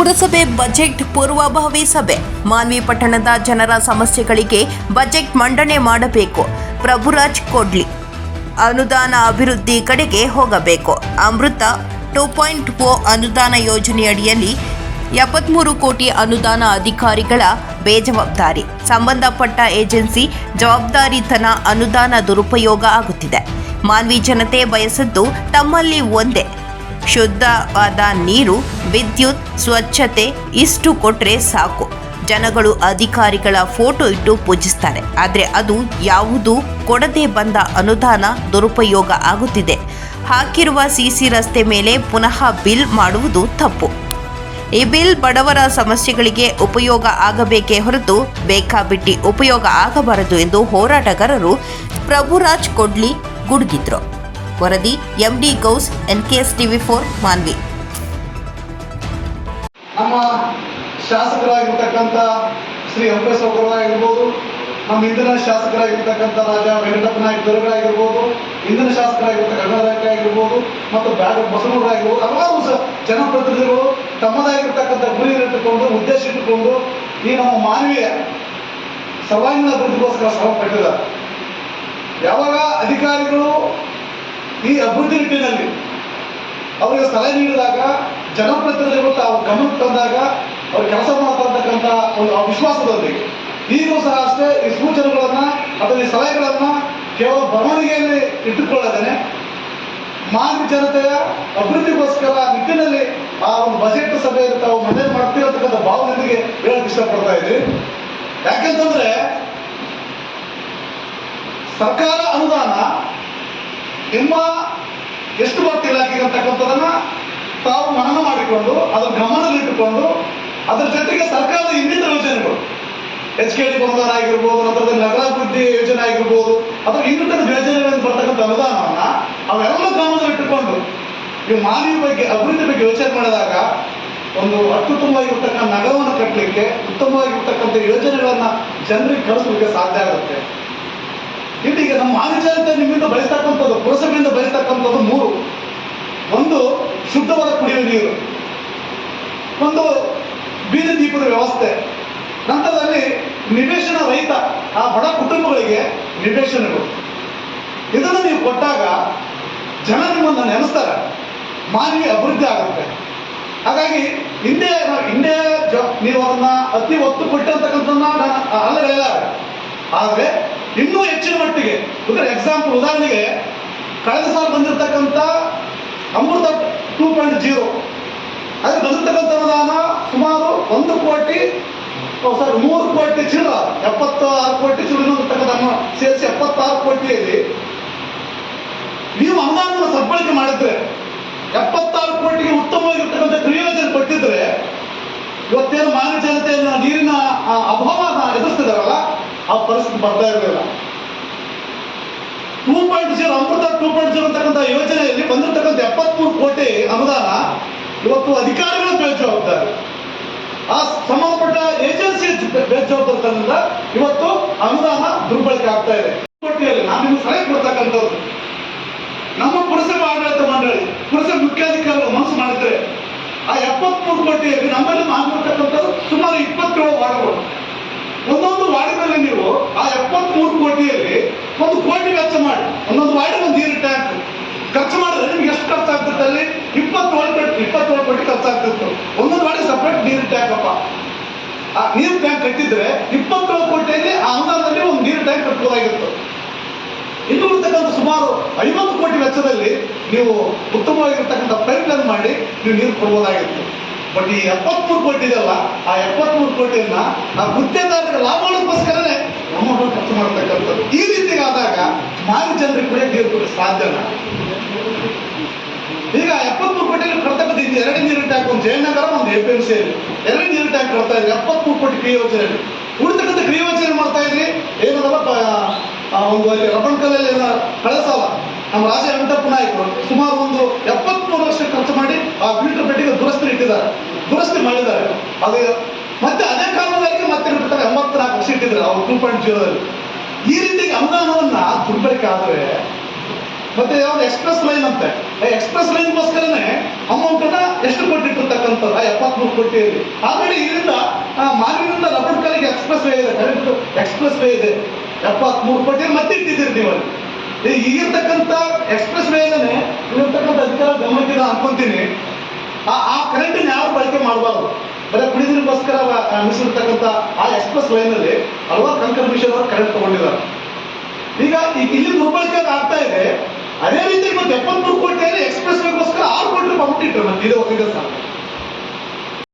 ಪುರಸಭೆ ಬಜೆಟ್ ಪೂರ್ವಭಾವಿ ಸಭೆ. ಮಾನ್ವಿ ಪಟ್ಟಣದ ಜನರ ಸಮಸ್ಯೆಗಳಿಗೆ ಬಜೆಟ್ ಮಂಡನೆ ಮಾಡಬೇಕು. ಪ್ರಭುರಾಜ್ ಕೋಡ್ಲಿ. ಅನುದಾನ ಅಭಿವೃದ್ಧಿ ಕಡೆಗೆ ಹೋಗಬೇಕು. ಅಮೃತ ಟೂ ಪಾಯಿಂಟ್ ಓ ಅನುದಾನ ಯೋಜನೆಯಡಿಯಲ್ಲಿ ಎಪ್ಪತ್ಮೂರು ಕೋಟಿ ಅನುದಾನ ಅಧಿಕಾರಿಗಳ ಬೇಜವಾಬ್ದಾರಿ. ಸಂಬಂಧಪಟ್ಟ ಏಜೆನ್ಸಿ ಜವಾಬ್ದಾರಿತನ ಅನುದಾನ ದುರುಪಯೋಗ ಆಗುತ್ತಿದೆ. ಮಾನ್ವಿ ಜನತೆ ಬಯಸದ್ದು ತಮ್ಮಲ್ಲಿ ಒಂದೇ. ಶುದ್ಧವಾದ ನೀರು ವಿದ್ಯುತ್, ಸ್ವಚ್ಛತೆ ಇಷ್ಟು ಕೊಟ್ರೆ ಸಾಕು. ಜನಗಳು ಅಧಿಕಾರಿಗಳ ಫೋಟೋ ಇಟ್ಟು ಪೂಜಿಸ್ತಾರೆ. ಆದರೆ ಅದು ಯಾವುದು ಕೊಡದೆ ಬಂದ ಅನುದಾನ ದುರುಪಯೋಗ ಆಗುತ್ತಿದೆ. ಹಾಕಿರುವ ಸಿಸಿ ರಸ್ತೆ ಮೇಲೆ ಪುನಃ ಬಿಲ್ ಮಾಡುವುದು ತಪ್ಪು. ಈ ಬಿಲ್ ಬಡವರ ಸಮಸ್ಯೆಗಳಿಗೆ ಉಪಯೋಗ ಆಗಬೇಕೇ ಹೊರತು ಬೇಕಾಬಿಟ್ಟಿ ಉಪಯೋಗ ಆಗಬಾರದು ಎಂದು ಹೋರಾಟಗಾರರು ಪ್ರಭುರಾಜ್ ಕೊಡ್ಲಿ ಗುಡುಗಿದ್ರು. ವರದಿ MD Ghouse NKS TV four Manvi. ನಮ್ಮ ಶಾಸಕರಾಗಿರ್ತಕ್ಕಂಥ ಶ್ರೀ ಅಂಬೇಶ್ ಆಗಿರ್ಬೋದು ನಮ್ಮ ಇಂದಿನ ಶಾಸಕರಾಗಿರ್ತಕ್ಕಂಥ ರಾಜ ವೆಂಕಟಪ್ಪ ನಾಯಕ್ ಆಗಿರ್ಬೋದು ಇಂದಿನ ಶಾಸಕರಾಗಿರ್ತಕ್ಕ ಗಂಗಾರಾಯಕ ಆಗಿರ್ಬೋದು, ಮತ್ತು ಬ್ಯಾಡ ಬಸವನವರಾಗಿರ್ಬೋದು ಹಲವಾರು ಸಹ ಜನಪ್ರತಿನಿಧಿಗಳು ತಮ್ಮದಾಗಿರ್ತಕ್ಕಂಥ ಗುರಿ ಇಟ್ಟುಕೊಂಡು, ಉದ್ದೇಶ ಇಟ್ಟುಕೊಂಡು ಈ ನಮ್ಮ ಮಾನವೀಯ ಸರ್ವಾಂಗೀಣ ಅಭಿವೃದ್ಧಿಗೋಸ್ಕರ ಶ್ರಮ ಪಟ್ಟಿದ್ದಾರೆ. ಯಾವಾಗ ಅಧಿಕಾರಿಗಳು ಈ ಅಭಿವೃದ್ಧಿ ನಿಟ್ಟಿನಲ್ಲಿ ಅವರಿಗೆ ಸಲಹೆ ನೀಡಿದಾಗ ಜನಪ್ರತಿನಿಧಿಗಳು ತಾವು ಗಮನಕ್ಕೆ ತಂದಾಗ ಅವ್ರು ಕೆಲಸ ಮಾಡ್ತಕ್ಕಂಥ ಒಂದು ವಿಶ್ವಾಸದೊಂದಿಗೆ. ಈಗಲೂ ಸಹ ಅಷ್ಟೇ ಈ ಸೂಚನೆಗಳನ್ನ ಅಥವಾ ಈ ಸಲಹೆಗಳನ್ನ ಕೇವಲ ಬರವಣಿಗೆಯಲ್ಲಿ ಇಟ್ಟುಕೊಳ್ಳದೇನೆ. ಮಾನವ ಜನತೆಯ ಅಭಿವೃದ್ಧಿಗೋಸ್ಕರ ನಿಟ್ಟಿನಲ್ಲಿ ಆ ಒಂದು ಬಜೆಟ್ ಸಭೆಯಲ್ಲಿ ತಾವು ಮನೆ ಮಾಡ್ತಿರತಕ್ಕಂಥ ಭಾವನೆಗೆ ಹೇಳಕ್ ಇಷ್ಟಪಡ್ತಾ ಇದ್ವಿ ಯಾಕೆಂತಂದ್ರೆ ಸರ್ಕಾರ ಅನುದಾನ ನಿಮ್ಮ ಎಷ್ಟು ಬರ್ತಿ ಇಲಾಖೆಗೆ ಅಂತಕ್ಕಂಥದನ್ನ ತಾವು ಮಾಡಿಕೊಂಡು ಅದರ ಗಮನದಲ್ಲಿಟ್ಟುಕೊಂಡು, ಅದರ ಜೊತೆಗೆ ಸರ್ಕಾರದ ಇನ್ನಿತರ ಯೋಜನೆಗಳು. ಎಚ್ ಕೆ ಡಿ ಆಗಿರ್ಬೋದು, ನಂತರದಲ್ಲಿ ನಗರಾಭಿವೃದ್ಧಿ ಯೋಜನೆ ಆಗಿರ್ಬೋದು, ಅಥವಾ ಇನ್ನಿತರ ಯೋಜನೆಗಳಲ್ಲಿ ಬರ್ತಕ್ಕಂಥ ಅನುದಾನವನ್ನ ಅವೆಲ್ಲ ಗಮನದಲ್ಲಿಟ್ಟುಕೊಂಡು, ಈ ಮಾನವ ಬಗ್ಗೆ, ಅಭಿವೃದ್ಧಿ ಬಗ್ಗೆ ಯೋಚನೆ ಮಾಡಿದಾಗ ಒಂದು ಅತ್ಯುತ್ತಮವಾಗಿರ್ತಕ್ಕಂಥ ನಗರವನ್ನು ಕಟ್ಟಲಿಕ್ಕೆ ಉತ್ತಮವಾಗಿರ್ತಕ್ಕಂಥ ಯೋಜನೆಗಳನ್ನ ಜನರಿಗೆ ಕಳಿಸಲಿಕ್ಕೆ ಸಾಧ್ಯ ಆಗುತ್ತೆ. ಇಲ್ಲಿಗೆ ನಮ್ಮ ಮಾನವೀಯತೆ ನಿಮ್ಮಿಂದ ಬಯಸ್ತಕ್ಕಂಥದ್ದು, ಪುರಸಭೆಯಿಂದ ಬಯಸ್ತಕ್ಕಂಥದ್ದು ಮೂರು. ಒಂದು, ಶುದ್ಧವಾದ ಕುಡಿಯುವ ನೀರು. ಒಂದು ಬೀದಿ ದೀಪದ ವ್ಯವಸ್ಥೆ. ನಂತರದಲ್ಲಿ ನಿವೇಶನ ರಹಿತ ಆ ಬಡ ಕುಟುಂಬಗಳಿಗೆ ನಿವೇಶನಗಳು. ಇದನ್ನು ನೀವು ಕೊಟ್ಟಾಗ ಜನ ನಿಮ್ಮನ್ನು ನೆನೆಸ್ತಾರೆ. ಮಾನವೀಯ ಅಭಿವೃದ್ಧಿ ಆಗುತ್ತೆ. ಹಾಗಾಗಿ ಹಿಂದೆ ಹಿಂದೆ ನೀವು ಅದನ್ನ ಅತಿ ಒತ್ತು ಕೊಟ್ಟಂತಕ್ಕಂಥ ನಾನು ಅಲ್ಲಗಳಿಲ್ಲ ಆದರೆ ಇನ್ನೂ ಹೆಚ್ಚಿನ ಮಟ್ಟಿಗೆ, ಅಂದರೆ ಎಕ್ಸಾಂಪಲ್ ಉದಾಹರಣೆಗೆ, ಕಳೆದ ಸಾಲ ಬಂದಿರತಕ್ಕಂಥ ಅಮೃತ ಟೂ ಪಾಯಿಂಟ್ ಜೀರೋ ಅದ್ರ ಬದುಕ್ತಕ್ಕಂಥ ಅನುದಾನ ಸುಮಾರು ಒಂದು ಕೋಟಿ ಸಾರಿ ಮೂರು ಕೋಟಿ ಚಿಲ್ಲ ಎಪ್ಪತ್ತು ಆರು ಕೋಟಿ ಚಿಲ್ಲರ ಸೇರಿಸಿ ಎಪ್ಪತ್ತಾರು ಕೋಟಿಯಲ್ಲಿ ನೀವು ಅನುದಾನವನ್ನು ಸದ್ಬಳಕೆ ಮಾಡಿದ್ರೆ, ಎಪ್ಪತ್ತಾರು ಕೋಟಿಗೆ ಉತ್ತಮವಾಗಿರ್ತಕ್ಕಂಥ ಕ್ರಿಯೋಜನೆ ಕೊಟ್ಟಿದ್ರೆ, ಇವತ್ತೇನು ಮಾನವ ಜನತೆಯನ್ನು ನೀರಿನ, ಆ, ಅಭಾವನ ಎದುರಿಸ್ತಿದಾರಲ್ಲ, ಆ ಪರಿಸ್ಥಿತಿ ಬರ್ತಾ ಇರಲಿಲ್ಲ two point zero Amrut two point zero ಅಂತಕ್ಕಂಥ ಯೋಜನೆಯಲ್ಲಿ ಬಂದಿರತಕ್ಕಂಥ ಇವತ್ತು ಅಧಿಕಾರಿಗಳು ಬೇಜವಾಬ್ದಾರಿ. ಆ ಸಂಬಂಧಪಟ್ಟ ಏಜೆನ್ಸಿ ಬೇಜವಾಬ್ದಾರಿತನದಿಂದ ಇವತ್ತು ಅನುದಾನ ದುರ್ಬಳಕೆ ಆಗ್ತಾ ಇದೆ. ನಾನು ನಿಮ್ಗೆ ಸಲಹೆ ಕೊಡ್ತಕ್ಕಂಥವ್ರು. ನಮ್ಮ ಪುರಸಭೆ ಆಡಳಿತ ಮಂಡಳಿ, ಪುರಸಭೆ ಮುಖ್ಯಾಧಿಕಾರಿಗಳು ಮನಸ್ಸು ಮಾಡಿದ್ರೆ ಆ ಎಪ್ಪತ್ಮೂರು ಕೋಟಿಯಲ್ಲಿ ನಮ್ಮಲ್ಲಿ ಮಾಡಿರ್ತಕ್ಕಂಥದ್ದು ಸುಮಾರು ಇಪ್ಪತ್ತೇಳು ವಾರ್ಡ್ಗಳು. ಒಂದೊಂದು ವಾರ್ಡ್ನಲ್ಲಿ ನೀವು ಆ ಎಪ್ಪತ್ಮೂರು ಕೋಟಿಯಲ್ಲಿ ಒಂದು ಕೋಟಿ ವೆಚ್ಚ ಮಾಡಿ, ಒಂದೊಂದು ವಾರ್ಡ್ ಒಂದು ನೀರು ಟ್ಯಾಂಕ್ ಖರ್ಚು ಮಾಡಿದ್ರೆ ನಿಮ್ಗೆ ಎಷ್ಟು ಖರ್ಚಾಗ್ತದೆ ಅಲ್ಲಿ? ಖರ್ಚಾಗ್ತಿತ್ತು ಒಂದೊಂದು ವಾರ್ಡಿಗೆ ಸಪ್ರೇಟ್ ನೀರು ಟ್ಯಾಂಕ್ ಅಪ್ಪ ಆ ನೀರು ಟ್ಯಾಂಕ್ ಕಟ್ಟಿದ್ರೆ ಇಪ್ಪತ್ತೇಳು ಕೋಟಿಯಲ್ಲಿ ಆ ಅನುದಾನದಲ್ಲಿ ಒಂದು ನೀರು ಟ್ಯಾಂಕ್ ಕಟ್ಟಬಹುದಾಗಿತ್ತು ಇನ್ನು ಇರ್ತಕ್ಕಂಥ ಸುಮಾರು ಐವತ್ತು ಕೋಟಿ ವೆಚ್ಚದಲ್ಲಿ ನೀವು ಉತ್ತಮವಾಗಿರ್ತಕ್ಕಂಥ ಪೈಪ್ ಲೈನ್ ಮಾಡಿ ನೀವು ನೀರು ಕೊಡ್ಬೋದಾಗಿತ್ತು. ಬಟ್ ಈ ಎಪ್ಪತ್ಮೂರು ಕೋಟಿ ಇದೆಯಲ್ಲ ಆ ಎಪ್ಪತ್ಮೂರು ಕೋಟಿಯನ್ನ ಆ ಗುತ್ತೇದಾರರ ಲಾಭಗಳಿಗೋಸ್ಕರನೇ ನಮ್ಮ ಖರ್ಚು ಮಾಡ್ತಕ್ಕಂಥದ್ದು. ಈ ರೀತಿ ಆದಾಗ ಮಾರಿ ಜನರಿಗೆ ಕೂಡ ನೀರು ಸಾಧ್ಯನ? ಈಗ ಎಪ್ಪತ್ಮೂರು ಕೋಟಿ ಕರ್ತಕ್ಕಂಥ ಬಿದ್ದಿತ್ತು ಎರಡು ನೀರು ಟ್ಯಾಂಕ್, ಒಂದು ಜಯನಗರ, ಒಂದು ಎ ಪಿ ಎಂ ಸಿ ಎರಡು ನೀರು ಟ್ಯಾಂಕ್ ಕಟ್ತಾ ಇದ್ರಿ ಎಪ್ಪತ್ಮೂರು ಕೋಟಿ ಕ್ರಿಯೆ ಯೋಜನೆ. ಉಳಿತಕ್ಕಂಥ ಕ್ರಿಯೆ ಯೋಜನೆ ಮಾಡ್ತಾ ಇದ್ರಿ? ಏನದಲ್ಲ ಒಂದು ಅಲ್ಲಿ ರಬಣ್ಕಲಲ್ಲಿ ಏನೋ ಕಳೆದ ಸಾಲ ನಮ್ಮ ರಾಜ ವೆಂಕಟಪ್ಪ ನಾಯಕರು ಸುಮಾರು ಒಂದು ಎಪ್ಪತ್ಮೂರು ಲಕ್ಷ ಖರ್ಚು ಮಾಡಿ ಆ ಫಿಲ್ಟರ್ ಬೆಟ್ಟಿಗೆ ದುರಸ್ತಿ ಇಟ್ಟಿದ್ದಾರೆ. ದುರಸ್ತಿ ಮಾಡಿದ್ದಾರೆ. ಅದು ಮತ್ತೆ ಅದೇ ಕಾರಣದಲ್ಲಿ ಮತ್ತೆ ಬಿಡ್ತಾರೆ ಎಂಬತ್ನಾಲ್ಕು ಲಕ್ಷ ಇಟ್ಟಿದ್ದಾರೆ. ಅವ್ರು ಟೂ ಪಾಯಿಂಟ್ ಜೀರೋದಲ್ಲಿ ಈ ರೀತಿ ಅನುದಾನವನ್ನ ದುರ್ಬಳಕೆ ಆದ್ರೆ ಮತ್ತೆ ಯಾವ್ದು ಎಕ್ಸ್ಪ್ರೆಸ್ ಲೈನ್ ಅಂತೆ? ಎಕ್ಸ್ಪ್ರೆಸ್ ಲೈನ್ಗೋಸ್ಕರನೇ ಅಮೌಂಟ್ ಅನ್ನ ಎಷ್ಟು ಕೊಟ್ಟಿಟ್ಟಿರ್ತಕ್ಕಂಥದ್ದು ಆ ಎಪ್ಪತ್ಮೂರು ಕೋಟಿ ಕೋಟಿಯಲ್ಲಿ ಆಲ್ರೆಡಿ ಇದರಿಂದ ಮಾನವಿನಿಂದ ಲಪಡ್ಕಲ್ಲಿಗೆ ಎಕ್ಸ್ಪ್ರೆಸ್ ವೇ ಇದೆ ಕರೆಂಟ್ ಎಕ್ಸ್ಪ್ರೆಸ್ ವೇ ಇದೆ. ಎಪ್ಪತ್ಮೂರು ಕೋಟಿ ಮತ್ತೆ ಇಟ್ಟಿದ್ದೀರಿ ನೀವು ಈಗಿರ್ತಕ್ಕಂಥ ಎಕ್ಸ್ಪ್ರೆಸ್ ವೇನೇ ಇಲ್ಲಿರ್ತಕ್ಕಂಥ ಅಧಿಕಾರ ಗಮನಕ್ಕೆ ನಾನು ಅನ್ಕೊಂತೀನಿ ಆ ಯಾರು ಯಾವ ಬಳಕೆ ಮಾಡಬಾರ್ದು? ಬರೀ ಕುಡಿದಿರಿಗೋಸ್ಕರ ಮೀಸಲಿರ್ತಕ್ಕಂಥ ಆ ಎಕ್ಸ್ಪ್ರೆಸ್ ಲೈನಲ್ಲಿ ಹಲವಾರು ಕಂಕರ್ ಮಿಷನ್ ಅವರು ಕರೆಂಟ್ ತಗೊಂಡಿದ್ದಾರೆ. ಈಗ ಇಲ್ಲಿ ದುರ್ಬಳಕೆ ಆಗ್ತಾ ಇದೆ ಅದೇ ರೀತಿ ಇವತ್ತು ಎಪ್ಪತ್ಮೂರು ಕೋಟಿ ಎಕ್ಸ್ಪ್ರೆಸ್ ವೇಗೋಸ್ಕರ ಆರು ಕೋಟಿ ರೂಪಾಯಿ ಬಿಟ್ಟಿಟ್ರು ಮತ್ತೆ ಇದೇ ಒಪ್ಪಿಗೆ